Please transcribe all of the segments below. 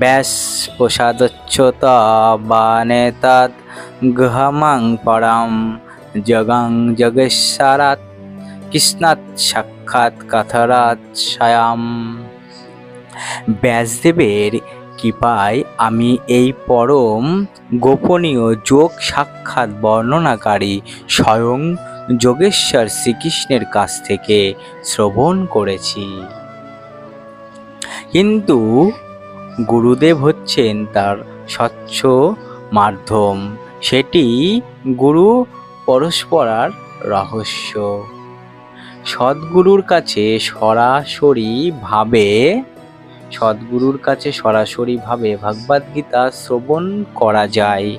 ব্যাস প্রসাদচ্যুতবানে তদ গহমাং পরম জগং জগেশ্বরাত কৃষ্ণাৎ সাক্ষাৎ কথরাৎ স্বয়ং ব্যাসদেবের কৃপায় আমি এই পরম গোপনীয় যোগ সাক্ষাৎ বর্ণনাকারী স্বয়ং যোগেশ্বর শ্রীকৃষ্ণের কাছ থেকে শ্রবণ করেছি। কিন্তু গুরুদেব হচ্ছেন তার স্বচ্ছ মাধ্যম। সেটি গুরু পরস্পরার রহস্য। সদ্গুরুর কাছে সরাসরি ভাবে, সদ্গুরুর কাছে সরাসরিভাবে ভগবদ্গীতা শ্রবণ করা যায়।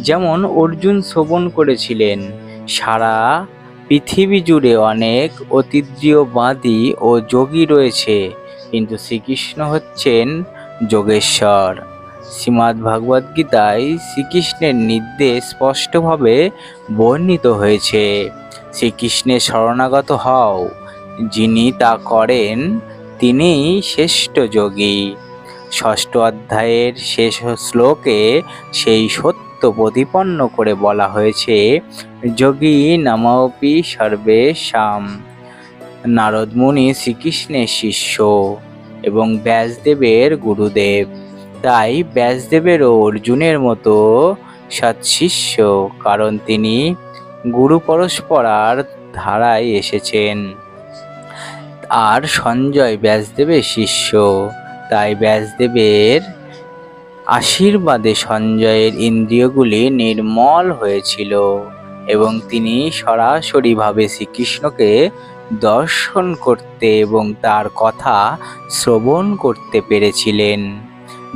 যেমন অর্জুন শ্রবণ করেছিলেন, সারা পৃথিবী জুড়ে অনেক ঐতিহ্যবাদী ও যোগী রয়েছে। কিন্তু শ্রীকৃষ্ণ হচ্ছেন যোগেশ্বর। শ্রীমদ্ ভগবদ্গীতায় শ্রীকৃষ্ণের নির্দেশ স্পষ্টভাবে বর্ণিত হয়েছে। শ্রীকৃষ্ণের শরণাগত হও, যিনি তা করেন, তিনিই শ্রেষ্ঠ যোগী। ষষ্ঠ অধ্যায়ের শেষ শ্লোকে সেই সত্য প্রতিপন্ন করে বলা হয়েছে, যোগী নামপি সর্বেশাম। নারদ মুনি শ্রীকৃষ্ণের শিষ্য। এবং ব্যাসদেবের গুরুদেব। তাই ব্যাসদেবেরও অর্জুনের মতো সৎশিষ্য কারণ তিনি গুরু পরস্পরার ধারায় এসেছেন। আর সঞ্জয় ব্যাসদেবের শিষ্য, তাই ব্যাসদেবের আশীর্বাদে সঞ্জয়ের ইন্দ্রিয়গুলি নির্মল হয়েছিল। এবং তিনি সরাসরিভাবে শ্রীকৃষ্ণকে দর্শন করতে এবং তার কথা শ্রবণ করতে পেরেছিলেন।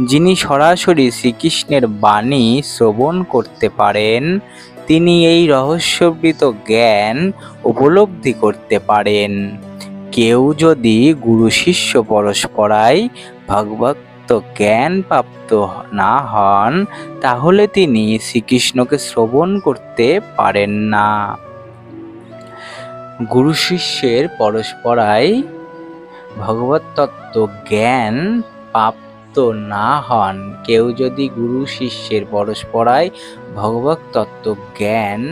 যিনি সরাসরি শ্রীকৃষ্ণের বাণী শ্রবণ করতে পারেন, তিনি এই রহস্যবৃত জ্ঞান উপলব্ধি করতে পারেন। কেউ যদি গুরু শিষ্য পরস্পরাই ভগবত জ্ঞান প্রাপ্ত না হন, তাহলে তিনি শ্রীকৃষ্ণকে শ্রবণ করতে পারেন না। গুরু শিষ্যের পরস্পরাই ভগবত তত্ত্ব জ্ঞান প্রাপ্ত না হন, কেউ যদি গুরু শিষ্যের পরস্পরাই ভগবত তত্ত্ব জ্ঞান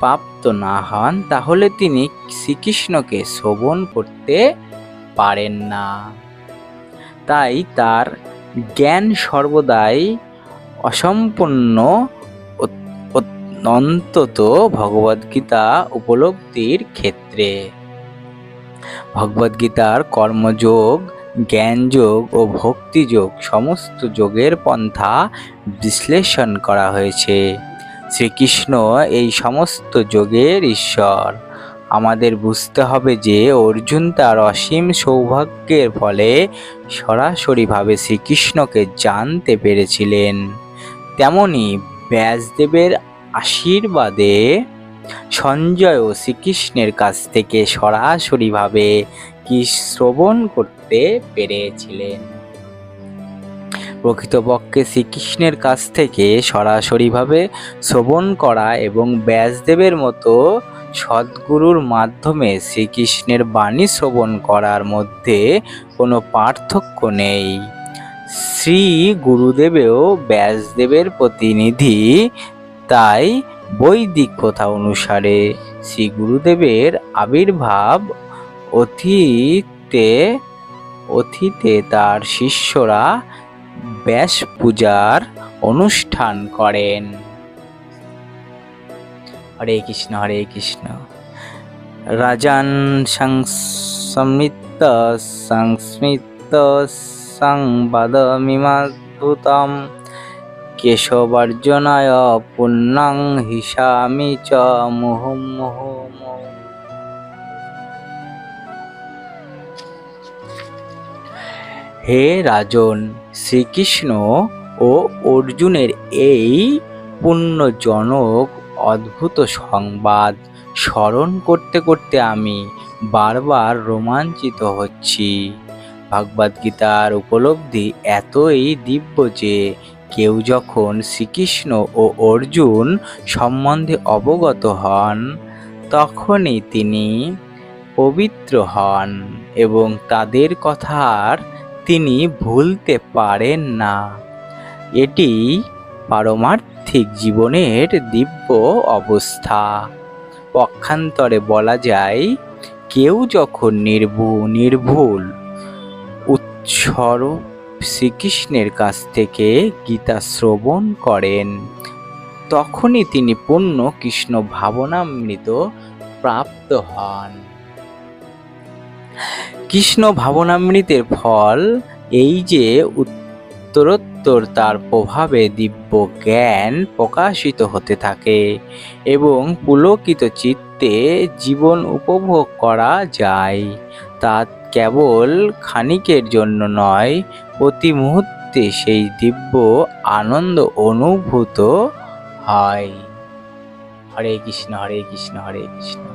প্রাপ্ত না হন, তাহলে তিনি শ্রীকৃষ্ণকে শ্রবণ করতে পারেন না। তাই তার জ্ঞান সর্বদাই অসম্পূর্ণ অন্তত ভগবদ্গীতা উপলব্ধির ক্ষেত্রে। ভগবদ্গীতার কর্মযোগ, জ্ঞানযোগ ও ভক্তিযোগ সমস্ত যোগের পন্থা বিশ্লেষণ করা হয়েছে। শ্রীকৃষ্ণ এই সমস্ত যোগের ঈশ্বর। আমাদের বুঝতে হবে যে অর্জুন তার অসীম সৌভাগ্যের ফলে সরাসরিভাবে শ্রীকৃষ্ণকে জানতে পেরেছিলেন। তেমনি ব্যাসদেবের আশীর্বাদে সঞ্জয়ও শ্রীকৃষ্ণের কাছ থেকে সরাসরিভাবে কি শ্রবণ করতে পেরেছিলেন? প্রকৃতপক্ষে শ্রীকৃষ্ণের কাছ থেকে সরাসরিভাবে শ্রবণ করা এবং ব্যাসদেবের মতো সদ্গুরুর মাধ্যমে শ্রীকৃষ্ণের বাণী শ্রবণ করার মধ্যে কোনো পার্থক্য নেই। শ্রী গুরুদেবেও ব্যাসদেবের প্রতিনিধি, তাই বৈদিক প্রথা অনুসারে শ্রী গুরুদেবের আবির্ভাব অতীতে অতীতে তার শিষ্যরা ব্যাস পূজার অনুষ্ঠান করেন। হরে কৃষ্ণ হরে কৃষ্ণ। রাজান সংসমিত সংস্মিত সংবাদমিমাদ্ভুতম। কেশবার্জনায় পুণ্যং হিসামি চ মুহুর্মুহু হে রাজন, শ্রীকৃষ্ণ ও অর্জুনের এই পুণ্যজনক অদ্ভুত সংবাদ স্মরণ করতে করতে আমি বারবার রোমাঞ্চিত হচ্ছি। ভগবদ্গীতার উপলব্ধি এতই দিব্য যে কেউ যখন শ্রীকৃষ্ণ ও অর্জুন সম্বন্ধে অবগত হন, তখনই তিনি পবিত্র হন এবং তাদের কথার তিনি ভুলতে পারেন না। এটি পারমার্থিক জীবনের দিব্য অবস্থা। পক্ষান্তরে বলা যায়, কেউ যখন নির্ভু, নির্ভুল, উৎসর্গ শ্রীকৃষ্ণের কাছ থেকে গীতা শ্রবণ করেন, তখনই তিনি পূর্ণ কৃষ্ণ ভাবনামৃত প্রাপ্ত হন। কৃষ্ণ ভাবনামৃতের ফল এই যে উত্তরোত্তর তার প্রভাবে দিব্য জ্ঞান প্রকাশিত হতে থাকে এবং পুলকিত চিত্তে জীবন উপভোগ করা যায়। তা কেবল খানিকের জন্য নয়, প্রতি মুহূর্তে সেই দিব্য আনন্দ অনুভূত হয়। হরে কৃষ্ণ হরে কৃষ্ণ হরে কৃষ্ণ।